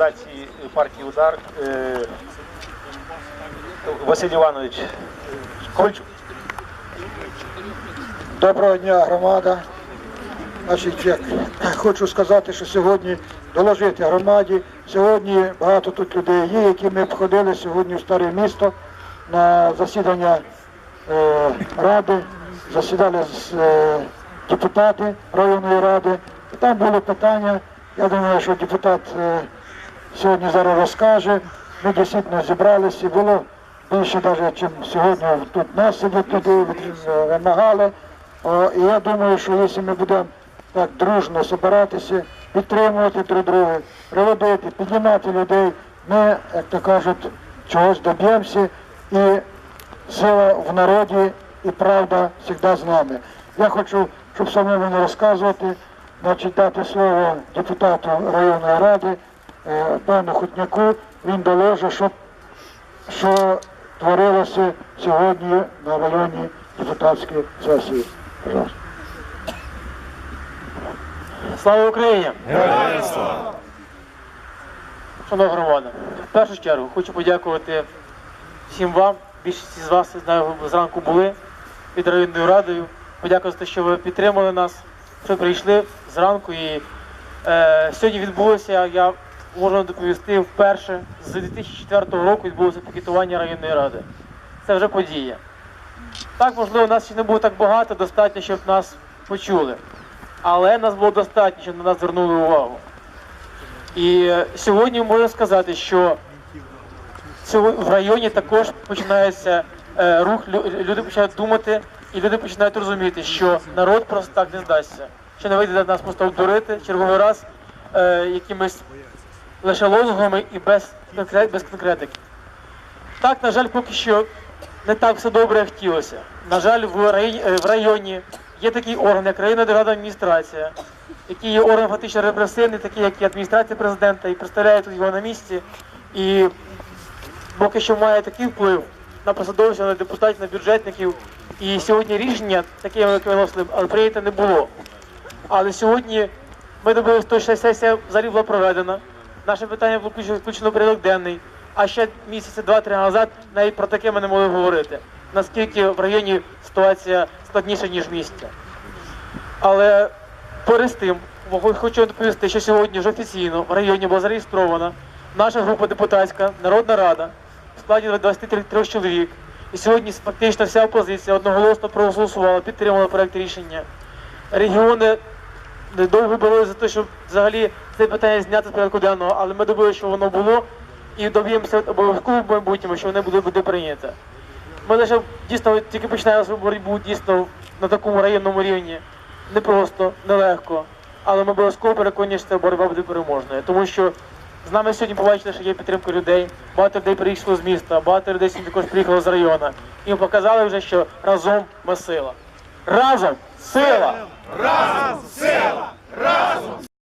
організації партії Удар е, Василь Іванович Ковальчук. Доброго дня, громада. Значить, як хочу сказати, що сьогодні доложити громаді. Сьогодні багато тут людей є, які ми обходили сьогодні в старе місто на засідання е, ради. Засідали з, е, депутати районної ради. Там були питання. Я думаю, що депутат е, сьогодні зараз розкаже. Ми дійсно зібралися, було більше ніж сьогодні тут нас сидять е, вимагали. О, і я думаю, що якщо ми будемо так дружно збиратися, підтримувати друг друга, приводити, піднімати людей, ми, як то кажуть, чогось доб'ємося і сила в народі і правда завжди з нами. Я хочу, щоб самому не розказувати, значить дати слово депутату районної ради, е, пану Хутняку, він доложить, що, що творилося сьогодні на районі депутатської сесії. Пожалуйста. Слава Україні! Шановна громада, в першу чергу хочу подякувати всім вам. Більшість з вас знаю, зранку були під районною радою. Подякую за те, що ви підтримали нас, що прийшли зранку. І е, сьогодні відбулося, я можу доповісти, вперше з 2004 року відбулося пікетування районної ради. Це вже подія. Так, можливо, нас ще не було так багато, достатньо, щоб нас почули. Але нас було достатньо, щоб на нас звернули увагу. І е, сьогодні можна сказати, що в районі також починається е, рух, люди починають думати, і люди починають розуміти, що народ просто так не здасться. Що не вийде нас просто обдурити черговий раз е, якимись лише лозунгами і без, без конкретики. Так, на жаль, поки що не так все добре, як хотілося. На жаль, в е, районі є такий орган, як районна державна адміністрація, який є орган фактично репресивний, такий, як і адміністрація президента, і представляє тут його на місці. І поки що має такий вплив на посадовців, на депутатів, на бюджетників. І сьогодні рішення, таке, яке ми але прийнято не було. Але сьогодні ми добилися що сесія взагалі була проведена. Наше питання включено, в порядок денний. А ще місяці два-три назад навіть про таке ми не могли говорити. Наскільки в районі ситуація складніша, ніж в місті. Але поряд з тим, хочу доповісти, що сьогодні вже офіційно в районі була зареєстрована наша група депутатська, Народна Рада в складі 23 чоловік. І сьогодні фактично вся опозиція одноголосно проголосувала, підтримала проект рішення. Регіони довго боролися за те, щоб взагалі це питання зняти з порядку денного, але ми добилися, що воно було, і доб'ємося обов'язково в майбутньому, що воно буде, буде прийнято. Ми лише дійсно тільки починаємо свою боротьбу дійсно на такому районному рівні. Не просто, нелегко. Але ми обов'язково переконані, що ця боротьба буде переможною. Тому що з нами сьогодні побачили, що є підтримка людей. Багато людей приїхало з міста, багато людей сьогодні також приїхало з району. І показали вже, що разом ми сила. Разом. Сила!